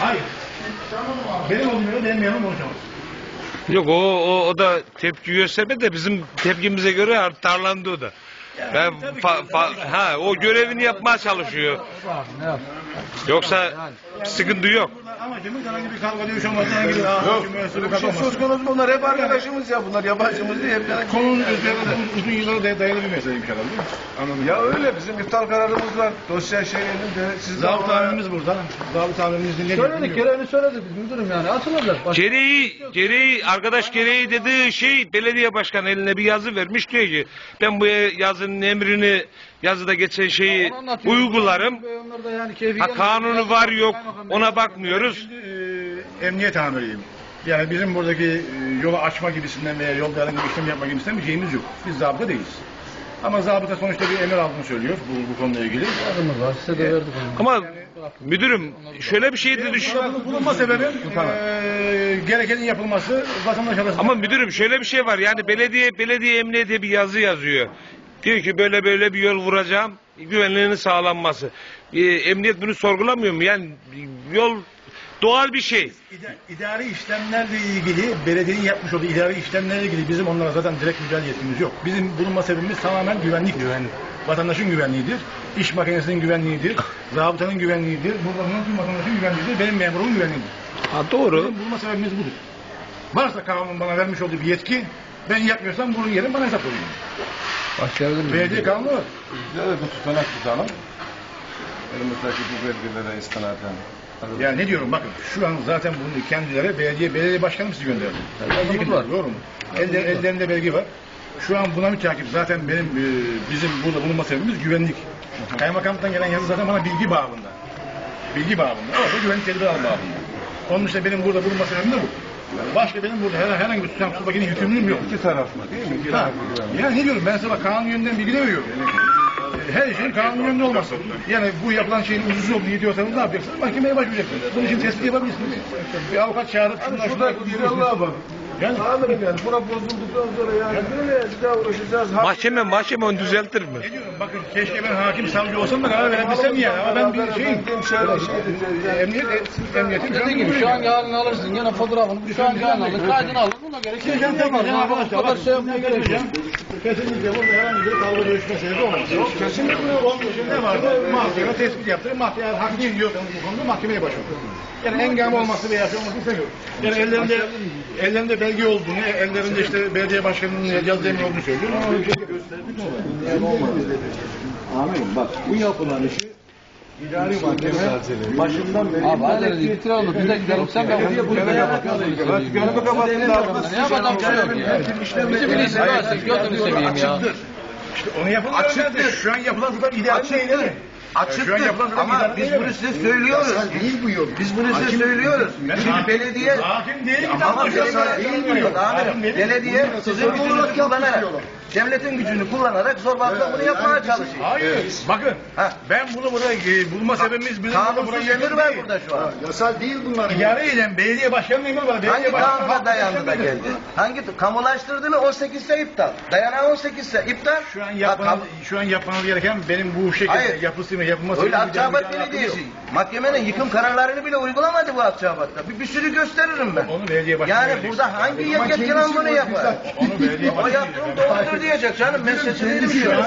Hayır. Benim yere benim olacağım. Yok o, o, o da tepki göstermedi de bizim tepkimize göre tarlandı o da. Ben fa- fa- ha o görevini yapmaya çalışıyor. Yoksa sıkıntı yok. Burada amacımız herhangi bir kavga dövüş olmaz. Herhangi bir Yok. Bir şey söz konusu bunlar hep arkadaşımız ya bunlar yabancımız değil. Hep yani- Konunun üzerinde uzun yıllara day- dayalı bir meseleymiş herhalde. değil mi? Anladım. Ya öyle bizim iptal kararımız var. Dosya şeyinin de siz Zabıt amirimiz burada. Zabıt amirimiz dinlemiyor. Söyledik, gereğini söyledik biz müdürüm yani. Atılacak. Başka Gereği, gereği, arkadaş gereği dediği şey belediye başkanı eline bir yazı vermiş diyor ki ben bu yazının emrini yazıda geçen şeyi Onu uygularım. Onlar da yani keyfi Ha gelmedi. kanunu var yok Kaymakam ona bakmıyoruz. Şimdi e, emniyet amiriyim. Yani bizim buradaki e, yolu açma gibisinden veya yolda herhangi bir işlem yapma gibisinden bir şeyimiz yok. Biz zabıta değiliz. Ama zabıta sonuçta bir emir aldığını söylüyor bu, bu konuyla ilgili. Adımız var. Size de verdik onu. Ama müdürüm şöyle bir şey de düşün. Bunun bulunma sebebi e, gerekenin yapılması vatandaş arasında. Ama müdürüm şöyle bir şey var yani belediye belediye emniyete bir yazı yazıyor. Diyor ki böyle böyle bir yol vuracağım güvenliğinin sağlanması. Ee, emniyet bunu sorgulamıyor mu? Yani yol doğal bir şey. İda- İdari işlemlerle ilgili belediyenin yapmış olduğu idari işlemlerle ilgili bizim onlara zaten direkt müdahale yetkimiz yok. Bizim bulunma sebebimiz tamamen güvenlik. Güvenlik. Vatandaşın güvenliğidir. iş makinesinin güvenliğidir. Zabıtanın güvenliğidir. Burada bulunan tüm vatandaşın güvenliğidir. Benim memurumun güvenliğidir. Ha doğru. Bizim bulunma sebebimiz budur. Varsa kanunun bana vermiş olduğu bir yetki ben yapmıyorsam bunun yerini bana hesap oluyor. Başlayabilir? Belediye kanunu var. Bize de bir tutanak tutalım. Elimizdeki bu belgelere istinaden. Ya ne diyorum bakın şu an zaten bunu kendileri belediye belediye başkanı sizi gönderdi. Belge var. Doğru mu? Elde, ellerinde belge var. Şu an buna mütakip zaten benim e, bizim burada bulunma sebebimiz güvenlik. Kaymakamlıktan gelen yazı zaten bana bilgi bağımında. Bilgi bağımında. Orada güvenlik tedbiri alma bağımında. Onun için benim burada bulunma sebebim de bu. Başka benim burada her, herhangi bir tutam tutmak yükümlülüğüm yok. İki taraf mı değil mi? İki Ha, taraf güvenlik. ya ne diyorum ben sana kanun yönünden bilgi de veriyorum. Her şeyin kanun yönünde olması. Yani bu yapılan şeyin ucuz olduğunu diyorsanız ne yapacaksınız? Mahkemeye başvuracaksınız. Bunun için tespit yapabilirsiniz. Bir avukat çağırıp şundan Şurada güvenliğe bak. Yani Amirim yani buna bozulduktan sonra yani böyle bir daha uğraşacağız. Mahkeme mahkeme onu düzeltir mi? ne diyorum bakın keşke ben hakim savcı olsam da karar verebilsem yani. Ama ben bir şeyim. şöyle şey Emniyet, emniyetin Dediğim gibi şu anki halini alırsın. Gene fotoğrafını şu anki halini alın. Kaydını alın. Buna göre yaparsın. Ama bu kadar şey yapmaya gerek yok. Kesinlikle burada herhangi bir kavga dövüş meselesi olmaz. Kesinlikle onun için ne vardı? Mahkeme tespit yaptırır. Mahkeme haklıyım diyorsanız bu konuda mahkemeye başvurur. Yani engel olması veya şey olması istemiyorum. Yani ellerinde ellerinde belge olduğunu, ellerinde işte belediye başkanının yazı emin olduğunu söylüyor. Ama öyle bir şey gösterdik Amirim bak bu yapılan işi idari mahkeme başından beri Abi hadi hadi iftira olur. Biz de gidelim. Sen de buraya buraya Bak gönlümü kapattın da Ne bir şey yok ya. Bizi bilirsin. Versin. Gözünü seveyim ya. İşte onu yapılan Açıktır. Şu an yapılan tutam idare Açıktır. değil mi? Açıktır tutam ama biz bunu size söylüyoruz. değil bu yol. Biz bunu size söylüyoruz. Hakim- belediye Hakim değil ki. ama belediye değil bu yol. Belediye sizin gücünüzü kullanarak, devletin gücünü kullanarak zorbalıkla bunu yapmaya çalışıyor. Hayır. Bakın. Ha. Ben bunu buraya e, bulma sebebimiz bizim burada Kanunsuz buraya emir var burada şu an. yasal değil bunlar. İdare eden belediye başkanının emri var. Belediye Hangi başkanı kanuna dayandı da geldi? Hangi kamulaştırdığını 18'te iptal. Dayanağı 18'te iptal. Şu an Ha, yapmanız, kam- şu an yapmanız gereken benim bu şekilde Hayır. yapısı ve yapılması Öyle Akçabat Belediyesi. Mahkemenin yıkım kararlarını bile uygulamadı bu Akçabat'ta. Bir, bir sürü gösteririm ben. Onu belediye başkanı Yani verecek. burada hangi yetkili bunu yapar? Onu belediye O başkanı yaptığım verecek. doğrudur diyecek canım. Ben seçim değilim Şu an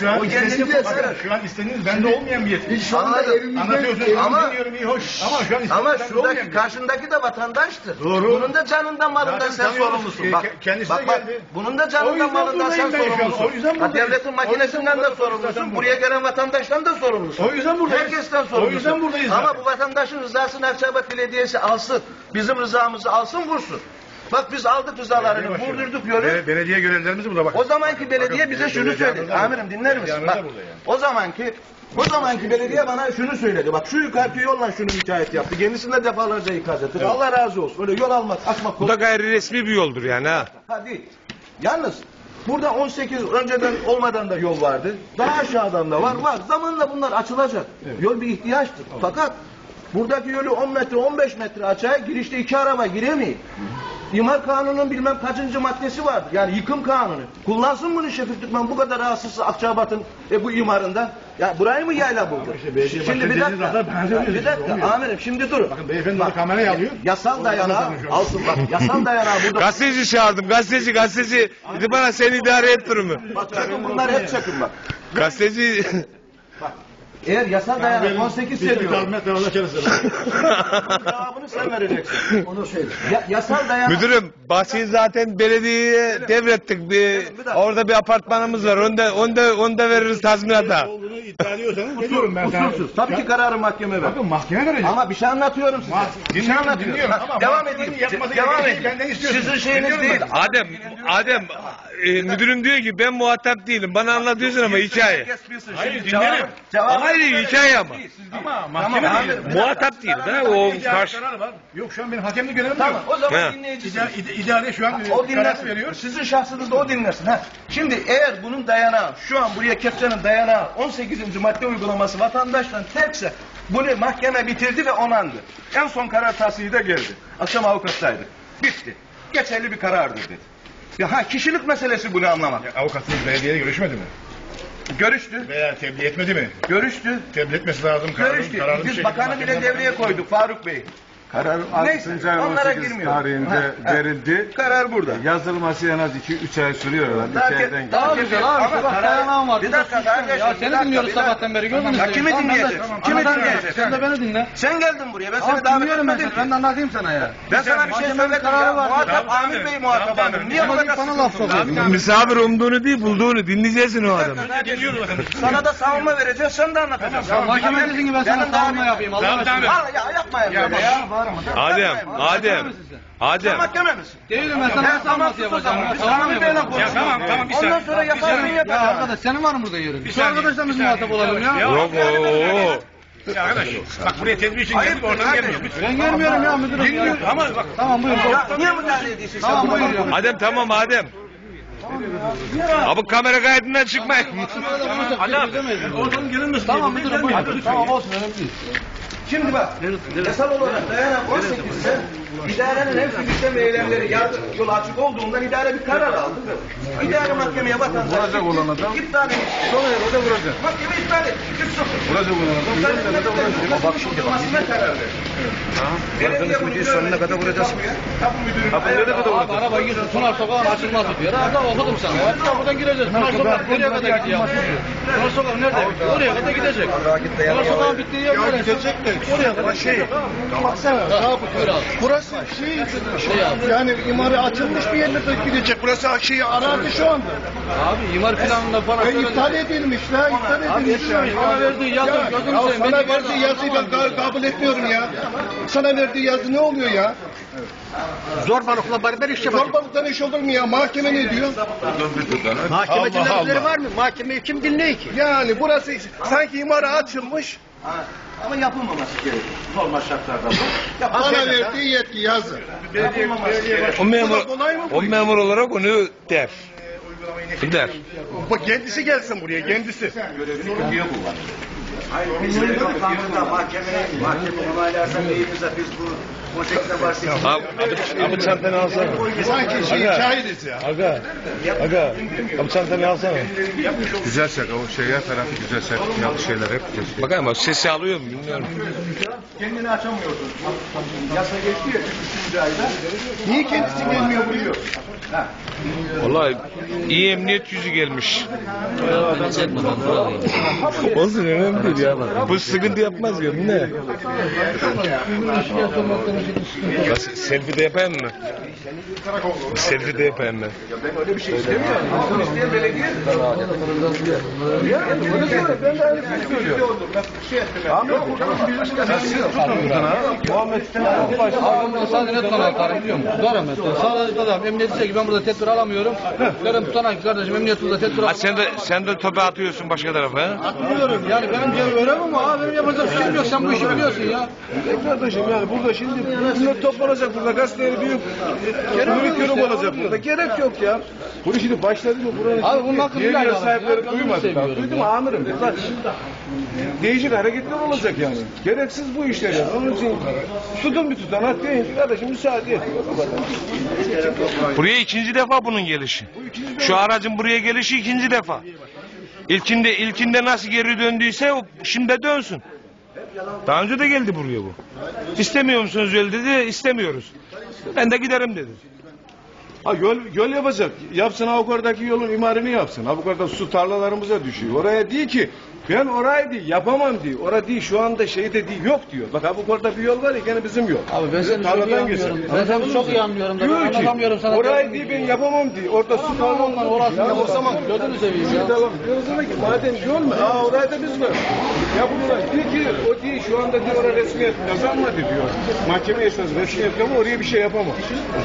şu an O kendini istediğiniz, şu an istediğiniz bende olmayan bir yetki. Şu anda Anlatıyorsunuz, ama ama, dinliyorum iyi hoş. Ama şu an istediğiniz ama bende olmayan şuradaki bir yetki. karşındaki de vatandaştır. Doğru. Bunun da canından malından Zaten sen tanıyoruz. sorumlusun. Bak, kendisi de bak, bak, geldi. bunun da O canından yüzden malından sen buradayım ben şu an. sorumlusun. O yüzden Ha, buradayım. devletin O makinesinden de sorumlusun. Buraya gelen vatandaştan da sorumlusun. O yüzden buradayız. Herkesten O sorumlusun. yüzden buradayız Ama zaten. bu vatandaşın rızasını Akçabat Belediyesi alsın. Bizim rızamızı alsın vursun. Bak biz aldık rızalarını, Belediye vurdurduk yolu. Be- Belediye görevlilerimiz burada bak. O zamanki belediye bize şunu belediye söyledi. Amirim dinler misin? Belediye Bak, burada yani. o zamanki o zamanki belediye bana şunu söyledi. Bak şu yukarıki yolla şunu müteahhit yaptı. Kendisini de defalarca ikaz etti. Allah razı olsun. Öyle yol almak, açmak Bu da gayri resmi bir yoldur yani ha. Ha değil. Yalnız burada 18 önceden olmadan da yol vardı. Daha aşağıdan da var. Var. Zamanla bunlar açılacak. Yol bir ihtiyaçtır. Fakat buradaki yolu 10 metre 15 metre açığa girişte iki araba giremiyor. İmar kanunun bilmem kaçıncı maddesi vardı. Yani yıkım kanunu. Kullansın bunu Şefik Türkmen bu kadar rahatsız Akçabat'ın e, bu imarında. Ya burayı mı yayla buldu? işte Şimdi bir dakika. benziyor Bir dakika. Olmuyor. Amirim şimdi durun. Bakın beyefendi de kamerayı alıyor. Yasal dayanağı alsın bak. Yasal dayanağı burada. Gazeteci çağırdım. Gazeteci gazeteci. Dedi bana sen idare et durumu. Bak çakın bunlar hep çakın bak. Gazeteci Eğer yasal dayanak 18 Biz bir seviyor. tazminat davada çalışırız. Cevabını sen vereceksin. Onu söyle. Ya, yasal dayanak. Müdürüm bahçeyi zaten belediyeye devrettik. Bir, orada bir apartmanımız var. Onu da, onu da, onu da veririz tazminata. Olduğunu iddia ediyorsanız geliyorum ben. Kusursuz. Tabii ki kararı mahkeme ver. Bakın mahkeme verecek. Ama bir şey anlatıyorum size. Bir şey anlatıyorum. ama devam yapması Devam istiyorsun. Sizin şeyiniz değil. ben. Adem, Adem, e, müdürüm diyor ki ben muhatap değilim. Bana anlatıyorsun ama hikaye. Hayır, dinlerim. cevabı- Hayır hikaye ama. Ama mahkeme Tamam, değil. Muhatap değil. Ha, o karşı. Yok şu an benim hakemlik görevim Tamam yok. o zaman He. dinleyicisi. İdare, şu an e, O karar dinlesin. veriyor. Sizin şahsınızda o dinlesin. Ha. Şimdi eğer bunun dayanağı, şu an buraya kepçenin dayanağı 18. madde uygulaması vatandaştan terkse bunu mahkeme bitirdi ve onandı. En son karar tahsili de geldi. Akşam avukattaydı. Bitti. Geçerli bir karardır dedi. Ya ha kişilik meselesi bunu anlamak. Avukatınız belediyeyle görüşmedi mi? Görüştü. Veya tebliğ etmedi mi? Görüştü. Tebliğ etmesi lazım. Kararın, Görüştü. kararın bir Biz şekilde bakanı bile mahkemeden devreye koyduk Faruk Bey. Karar Neyse, 6. ay onlara 18 girmiyorum. tarihinde Ha, ha. verildi. Karar burada. Yazılması en az 2-3 ay sürüyor herhalde. Takip- İki aydan Daha güzel abi, Ama bak, karar- dayanağım var. Bir dakika kardeşim. Ya bir seni dakika, dinliyoruz bir dakika. sabahtan beri gördünüz Ya mü? kimi Tamam, ben de- Kimi dinleyeceksin? Sen de beni dinle. Sen geldin buraya. Ben seni davet dinliyorum etmedim seni. ki. Ben de anlatayım sana ya. Ben sana bir şey Mahkemenin söyledim kararı ya. var. Muhatap Amir. Bey muhatap Amir. Niye bu Ama kadar git bana laf sıkıntı? sokuyorsun. Misafir umduğunu değil bulduğunu dinleyeceksin o adamı. Sana da savunma vereceğiz, sen de anlatacaksın. Ya mahkeme desin ki ben sana savunma daha- yapayım. Allah aşkına. Al ya yapmayın Ya bak, ya. Adem, Adem, Sen Adem. mahkeme misin? Değilim ben sana tamam, sus o yapacağım. ya? Amir mı Bey'le yapacağım? konuşalım. Ya tamam, tamam, bir Ondan saniye. sonra yaparsın Ya yapacaksın. arkadaş senin var mı burada yerin? Şu arkadaşla bir biz saniye. muhatap olalım ya. Yok o. Ya arkadaş bak buraya tedbir için Hayır, geldik oradan gelmiyor. Ben gelmiyorum ya müdürüm. ya. Dinliyoruz ama bak. Tamam buyur. Ya niye müdahale ediyorsun sen? Tamam buyur. Adem tamam Adem. Abi kamera kaydından çıkmayın. Adam. Oradan gelinmesin. Tamam müdürüm buyur. Tamam olsun önemli değil. Şimdi bak, yasal olarak dayanak 18 ise idarenin en fiziksel ve eylemleri yolu açık olduğundan idare bir karar aldı. İdare mahkemeye vatandaş Vuracak olan adam. iptal etti. Sonra orada vuracak. Mahkeme iptal etti. 3-0. Vuracak olan adam. Ama bak şimdi bak. karar verdi. Belediye bunu sonuna kadar vuracağız. Tapu müdürü. Abi araba girsin Sunar Sokağı'nın açılması diyor. Adam okudum sana. Buradan gireceğiz. Sunar Sokak nereye kadar gidiyor? Sunar Sokak nerede bitiyor? Oraya kadar gidecek. Sunar Sokak'ın bittiği yer neresi? gidecek de Oraya kadar şey, Baksana. Burası şey, Şey abi. yani imara açılmış bir yerlere gidecek. Burası şey arazi şu anda. Abi imar planında bana E, iptal edilmiş la, iptal edilmiş. Bana verdiği yazı Ya, seveyim. sana verdiği yazıyı ben ka- kabul etmiyorum ya. Sana verdiği yazı ne oluyor ya? Zorbalıkla beraber iş yapacak. Zorbalıktan iş olur mu ya? Mahkeme ne diyor? Mahkeme Allah. var mı? Mahkemeyi kim dinliyor ki? Yani burası sanki imara açılmış. Ama yapılmaması gerekiyor. Normal şartlarda bu. Bana Yapılmaması verdiği yetki yazı. gerekiyor. O memur, Bu da kolay mı bu o memur olarak onu der. Der. Bak kendisi gelsin buraya kendisi. Kanunda mahkeme, mahkeme onaylarsa neyimize biz bu 18'e başlayalım. Abi, abi, çantanı alsana. Sanki şey şahidiz ya. Aga, aga. Abi çantanı alsana. Güzel şaka. O şey her tarafı güzel şaka. Yanlış şeyler hep güzel. Bakayım bak sesi alıyor mu bilmiyorum. Kendini açamıyorsun. Yasa geçti ya 3. ayda. Niye kendisi gelmiyor buraya? Vallahi iyi emniyet yüzü gelmiş. Olsun önemli değil ya. Bu sıkıntı yapmaz ya. Bu ne? Ya, se- selfie de yapayım mı? Selfie de yapayım? Ben belediye. Ya öyle söyle. Ben. Ben. Abi sadece net kanal karı biliyor musun? Doğru mu? Sadece adam emniyet ki ben burada tedbir alamıyorum. Benim tutanak kardeşim emniyet burada tedbir Ha alamıyorum. sen de sen de tope atıyorsun başka tarafa ha? Atmıyorum. Yani benim görevim ama abi benim yapacak bir şeyim yok. Sen bu işi biliyorsun ya. E kardeşim yani burada şimdi millet toplanacak burada gazeteleri büyük büyük yorum olacak burada. Gerek yok ya. Bunu şimdi başladı mı buranın Abi bunun hakkı diğer yer ya. sahipleri Ben duymadı. seviyorum ya. amirim. Burada değişik hareketler olacak yani. Gereksiz bu işler yani. Onun için tutun bir tutanak deyin ki kardeşim müsaade et. Buraya ikinci defa bunun gelişi. Şu aracın buraya gelişi ikinci defa. İlkinde ilkinde nasıl geri döndüyse şimdi dönsün. Daha önce de geldi buraya bu. İstemiyor musunuz öyle dedi. İstemiyoruz. Ben de giderim dedi. Ha yol, yol yapacak. Yapsın ha yukarıdaki yolun imarını yapsın. Ha yukarıda su tarlalarımıza düşüyor. Oraya değil ki ben orayı değil yapamam diyor. Orada değil şu anda şeyde değil yok diyor. Bak ha yukarıda bir yol var ya gene bizim yol. Abi ben seni çok iyi anlıyorum. Ben seni çok iyi anlıyorum da Diyor ki sana. orayı değil ben yapamam diyor. Orada su tarlalar Orası Ya o zaman gözünü seveyim ya. tamam. Diyoruz ona ki madem yol mu? Aa orayı da biz var. Yapıyorlar. Diyor ki o değil şu anda diyor oraya resmiyet kazanmadı diyor. Mahkeme esas resmiyet ama oraya bir şey yapamam.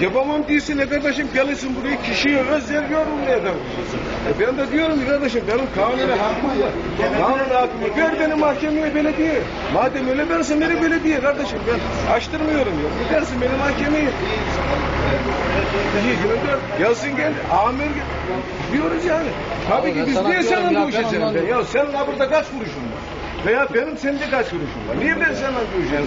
Yapamam değilsin ne kardeşim gelirsin buraya kişiye özel yorumlayacağım. E ben de diyorum ki kardeşim benim kanuna hakkım var. Kanuna hakkım var. Ver beni mahkemeye belediye. Madem öyle versin beni belediye kardeşim ben açtırmıyorum ya. Gidersin beni mahkemeye. İyi gönder. Gelsin gel. Amir. Diyoruz yani. Tabii Abi ki biz niye görüşeceğiz? ben be? anladım. Ya senin burada kaç kuruşun var? Veya benim sende kaç kuruşum var? Niye ben seninle görüşeceğim?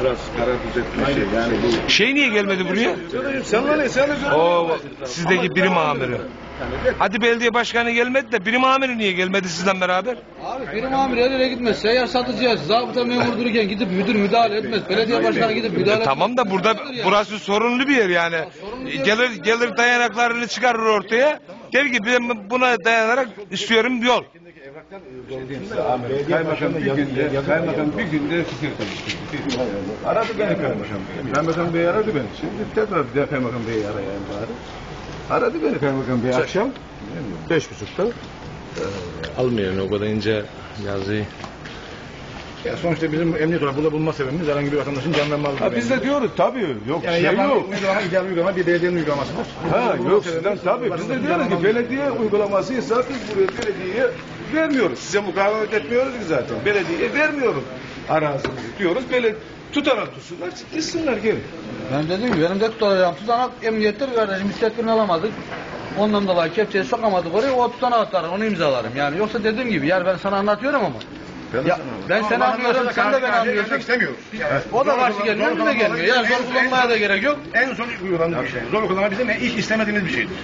Biraz karar düzeltme şey yani bu. Şey niye gelmedi buraya? Canım senle ne? Sen de O sizdeki birim amiri. Hadi belediye başkanı gelmedi de birim amiri niye gelmedi sizden beraber? Abi benim amir her yere gitmez. Seyyar satıcıya, zabıta memuru dururken gidip müdür müdahale etmez. Belediye başkanı gidip müdahale etmez. tamam da burada burası sorunlu bir yer yani. Gelir gelir dayanaklarını çıkarır ortaya. Der ki ben buna dayanarak istiyorum yol. Kaymakam bir günde, kaymakam bir günde fikir konuştu. Aradı beni kaymakam. Kaymakam bey aradı beni. Şimdi tekrar bir de kaymakam beyi arayayım bari. Aradı beni kaymakam bey akşam. Beş buçukta. Almıyor o kadar ince yazıyı. Ya sonuçta bizim emniyet olarak burada bulunma sebebimiz herhangi bir vatandaşın canından mal Ha biz de diyoruz tabii. Yok yani şey yapan yok. uygulama, ideal uygulama bir belediyenin uygulamasıdır. Ha yok sizden tabii. Biz de diyoruz ki belediye uygulamasıysa biz buraya belediyeye vermiyoruz. Size mukavemet etmiyoruz ki zaten. Belediyeye vermiyoruz arazimizi diyoruz. Böyle tutarak tutsunlar, gitsinler geri. Ben dedim ki benim de tutacağım tutanak emniyettir kardeşim. Biz tedbirini alamadık. Ondan dolayı kepçeyi sokamadık oraya. O tutanağı atarım. Onu imzalarım. Yani yoksa dediğim gibi yani ben sana anlatıyorum ama. Ya, ben seni anlıyorum. Sen de beni anlıyorsun. istemiyoruz. O da karşı gelmiyor. Önüne gelmiyor. Yani zor kullanmaya da gerek yok. En son uygulanmış bir şey. Zor uygulama bizim hiç istemediğimiz bir şeydir.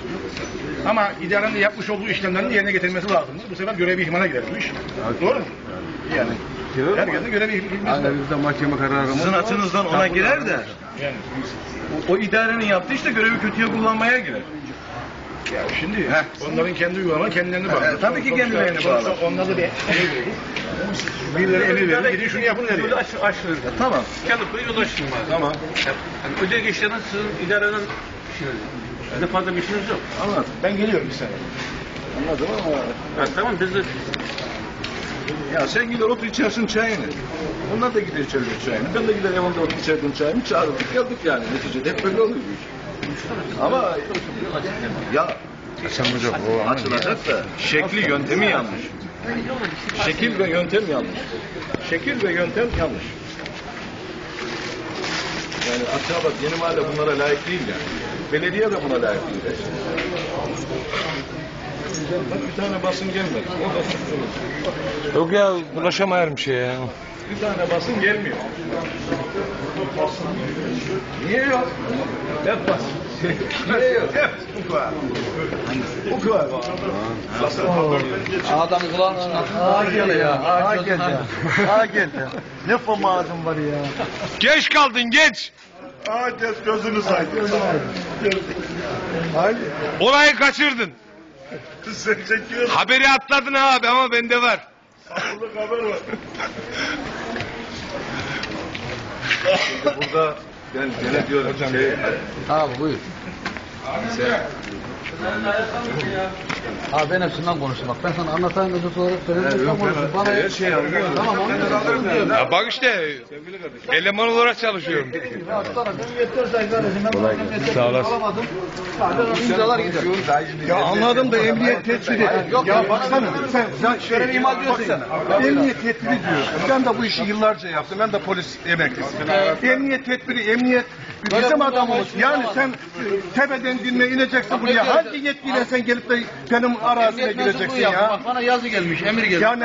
Ama idarenin yapmış olduğu işlemlerin yerine getirmesi lazımdır. Bu sefer görevi ihmana girer bu iş. Doğru mu? Yani herkesin görevi ihmana Aynen bizde mahkeme kararı Sizin açınızdan ona girer de Yani. o, o idarenin yaptığı işte görevi kötüye kullanmaya girer. Ya şimdi onların kendi uygulamaları kendilerine bağlı. Evet, tabii ki kendilerine bağlı. Sonuçta Onlar da bir. Birileri emir verir. Gidin şunu yapın nereye? Aşırı. Tamam. Kendi koyu yol açtım var. Tamam. Yani özel geçişlerden sizin idareden işiniz. Sizde fazla bir işiniz yok. Anladım. Ben geliyorum bir sene. Anladım ama Yani tamam biz de ya sen gider otur içersin çayını. Onlar da gider içerler çayını. Ben de gider evimde otur içerdim çayımı. Çağırdık geldik yani. Neticede hep böyle oluyor bu iş. Ama ya hocam o açılacak da şekli yöntemi yanlış. Şekil ve yöntem yanlış. Şekil ve yöntem yanlış. Yani aşağı bak yeni mahalle bunlara layık değil yani. Belediye de buna layık değil. Bak bir tane basın gelmedi. O da. Yok ya ulaşamayarım şeye ya. Bir tane basın gelmiyor. Niye yok? Hep bas. Niye yok? Hep bu kadar. Bu kadar. Basın Adam kulağına Aa geldi ya. Aa geldi. Ha geldi. Ne pomadım var ya. Geç kaldın geç. Herkes gözünü saydı. Olayı kaçırdın. Sen çekiyorsun. Haberi atladın abi ama bende var. Burada haber var. Burada ben gene diyorum şey, Abi buyur. sen Abi ben hepsinden konuştum. Bak ben sana anlatayım özet olarak söyledim. konuştum. Bana her şey anlıyorum. Tamam anlıyorum. Ya bak işte eleman olarak çalışıyorum. Sağ olasın. Sadece imzalar gidiyor. Ya anladım da emniyet tespiti. Ya baksana sen, sen şöyle bir imal diyorsun. Emniyet tedbiri diyor. Ben de bu işi yıllarca yaptım. Ben de polis emeklisiyim. Emniyet tedbiri, emniyet bizim adamımız. Yani sen tepeden dinle ineceksin buraya. Hangi yetkiyle sen gelip de benim arazime gireceksin ya? Bana yazı gelmiş, emir gelmiş. Yani